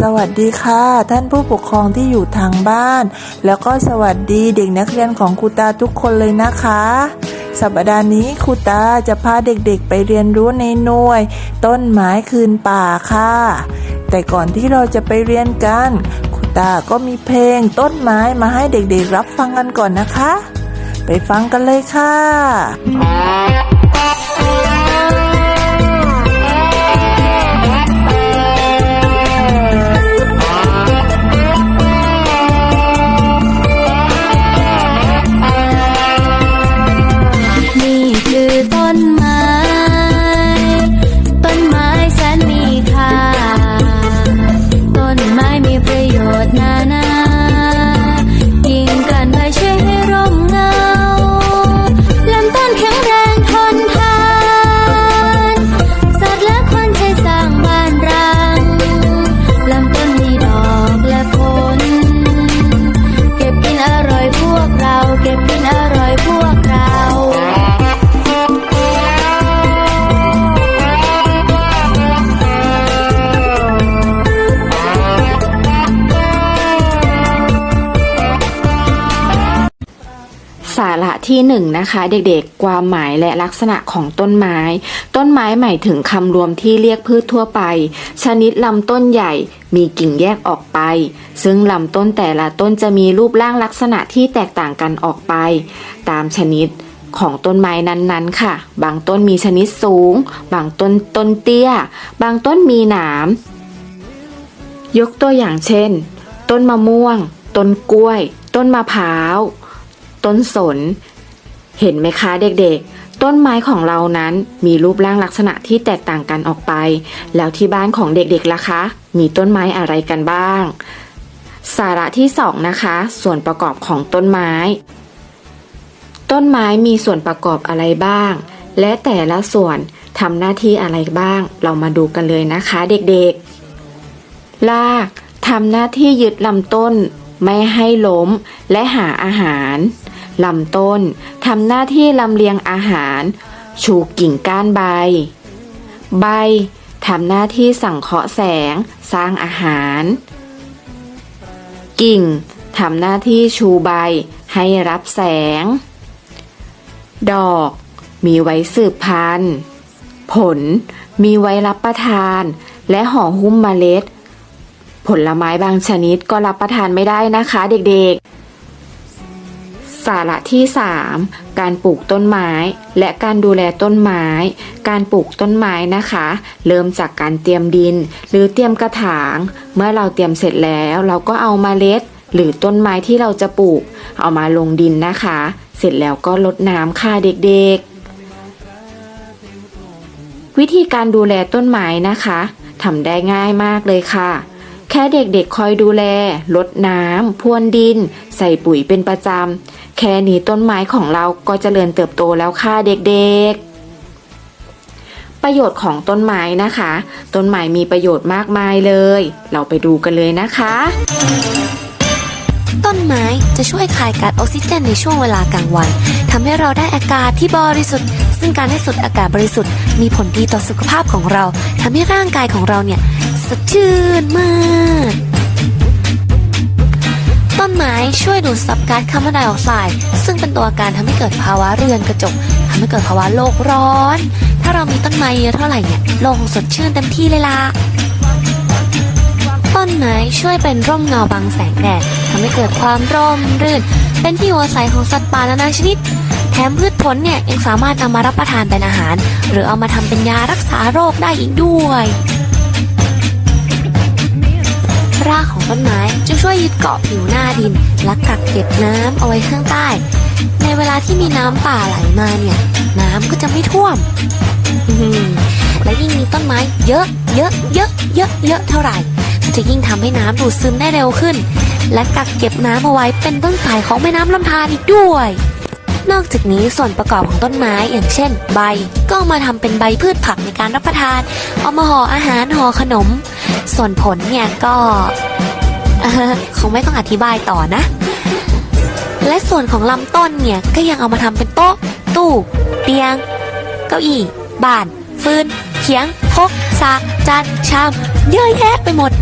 สวัสดีค่ะ ท่านผู้ปกครองที่อยู่ทางบ้าน แล้วก็สวัสดีเด็กนักเรียนของครูตาทุกคนเลยนะคะ สัปดาห์นี้ครูตาจะพาเด็กๆไปเรียนรู้ในหน่วย ต้นไม้คืนป่าค่ะ แต่ก่อนที่เราจะไปเรียนกันครูตาก็มีเพลงต้นไม้มาให้เด็กๆรับฟังกันก่อนนะคะ ไปฟังกันเลยค่ะ สาระที่หนึ่งนะคะเด็กๆ ความหมายและลักษณะของต้นไม้ ต้นไม้หมายถึงคำรวมที่เรียกพืชทั่วไป ชนิดลำต้นใหญ่มีกิ่งแยกออกไป ซึ่งลำต้นแต่ละต้นจะมีรูปร่างลักษณะที่แตกต่างกันออกไป ตามชนิดของต้นไม้นั้นๆ ค่ะ บางต้นมีชนิดสูง บางต้นต้นเตี้ย บางต้นมีหนาม ยกตัวอย่างเช่น ต้นมะม่วง ต้นกล้วย ต้นมะพร้าว ต้นสน เห็นไหมคะเด็กๆ ต้นไม้ของเรานั้นมีรูปร่างลักษณะที่แตกต่างกันออกไป แล้วที่บ้านของเด็กๆล่ะคะ มีต้นไม้อะไรกันบ้าง สาระที่สองนะคะ ส่วนประกอบของต้นไม้ ต้นไม้มีส่วนประกอบอะไรบ้าง และแต่ละส่วนทำหน้าที่อะไรบ้าง เรามาดูกันเลยนะคะเด็กๆ รากทำหน้าที่ยึดลำต้น ไม่ให้ล้มและหาอาหาร ลำต้นทำหน้าที่ลำเลียงอาหาร ชูกิ่งก้านใบ ใบทำหน้าที่สังเคราะห์แสงสร้างอาหาร กิ่งทำหน้าที่ชูใบให้รับแสง ดอกมีไว้สืบพันธุ์ ผลมีไว้รับประทาน และห่อหุ้มเมล็ด ผลไม้บางชนิดก็รับประทานไม่ได้นะคะเด็กๆ สาระที่ 3 การปลูกต้นไม้ และการดูแลต้นไม้ การปลูกต้นไม้นะคะ เริ่มจากการเตรียมดิน หรือเตรียมกระถาง เมื่อเราเตรียมเสร็จแล้วเราก็เอามาเมล็ด หรือต้นไม้ที่เราจะปลูก เอามาลงดินนะคะ เสร็จแล้วก็ลดน้ำค่ะเด็กๆ วิธีการดูแลต้นไม้นะคะทำได้ง่ายมากเลยค่ะแค่เด็กๆคอยดูแลลดน้ำพรวนดิน ใส่ปุ๋ยเป็นประจำ แค่นี้ต้นไม้ของเราก็เจริญเติบโตแล้วค่ะเด็กๆประโยชน์ของต้นไม้นะคะ ต้นไม้มีประโยชน์มากมายเลย เราไปดูกันเลยนะคะ ต้นไม้จะช่วยคายก๊าซออกซิเจนในช่วงเวลากลางวันทำให้เราได้อากาศที่บริสุทธิ์ ซึ่งการได้สูดอากาศบริสุทธิ์มีผลดีต่อสุขภาพของเราทำให้ร่างกายของเราเนี่ยสดชื่นมาก ไม้ช่วยดูดซับก๊าซคาร์บอนไดออกไซด์ซึ่งเป็นตัวการทำให้เกิดภาวะเรือนกระจกทำให้เกิดภาวะโลกร้อน ถ้าเรามีต้นไม้เยอะเท่าไหร่เนี่ยโลกคงสดชื่นเต็มที่เลยล่ะต้นไม้ช่วยเป็นร่มเงาบังแสงแดดทำให้เกิดความร่มรื่น เป็นที่อยู่อาศัยของสัตว์ป่านานาชนิด แถมพืชผลเนี่ยยังสามารถนำมารับประทานเป็นอาหาร หรือเอามาทำเป็นยารักษาโรคได้อีกด้วย รากของต้นไม้ ยึดเกาะผิวหน้าดิน และกักเก็บน้ำเอาไว้ข้างใต้ ในเวลาที่มีน้ำป่าไหลมาเนี่ย น้ำก็จะไม่ท่วม และยิ่งมีต้นไม้เยอะเยอะเยอะเยอะเยอะเท่าไหร่ จะยิ่งทำให้น้ำดูดซึมได้เร็วขึ้น และกักเก็บน้ำเอาไว้เป็นต้นสายของแม่น้ำลำธารอีกด้วยนอกจากนี้ส่วนประกอบของต้นไม้อย่างเช่น ใบ ก็มาทำเป็นใบพืชผักในการรับประทาน เอามาห่ออาหารห่อขนม ส่วนผลเนี่ยก็ คงไม่ต้องอธิบายต่อนะ และส่วนของลำต้นเนี่ยก็ยังเอามาทำเป็นโต๊ะ ตู้เตียง เก้าอี้บ้าน ฟืนเขียงครกสากจานชาม เยอะแยะไปหมด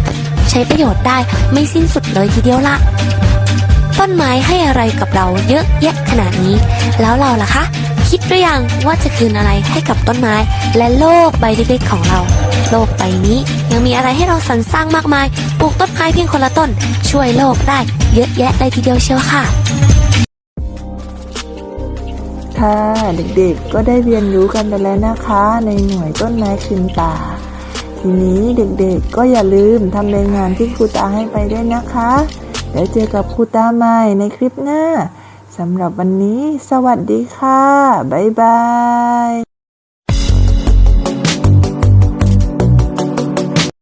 ใช้ช้ประโยชน์ได้ไม่สิ้นสุดเลยทีเดียวละต้นไม้ให้อะไรกับเราเยอะแยะขนาดนี้ แล้วเราล่ะคะ คิดหรือยังว่าจะคืนอะไรให้กับต้นไม้และโลกใบเล็กๆของเรา โลกใบนี้ ยังมีอะไรให้เราสรรสร้างมากมาย ปลูกต้นไม้เพียงคนละต้น ช่วยโลกได้เยอะแยะเลยทีเดียวเชียวค่ะ ค่ะเด็กๆก็ได้เรียนรู้กันไปแล้วนะคะ ในหน่วยต้นไม้คืนป่า ทีนี้เด็กๆก็อย่าลืมทำรายงานที่ครูตาให้ไปด้วยนะคะแล้วเจอกับครูตาใหม่ในคลิปหน้าสำหรับวันนี้ สวัสดีค่ะ บ๊ายบาย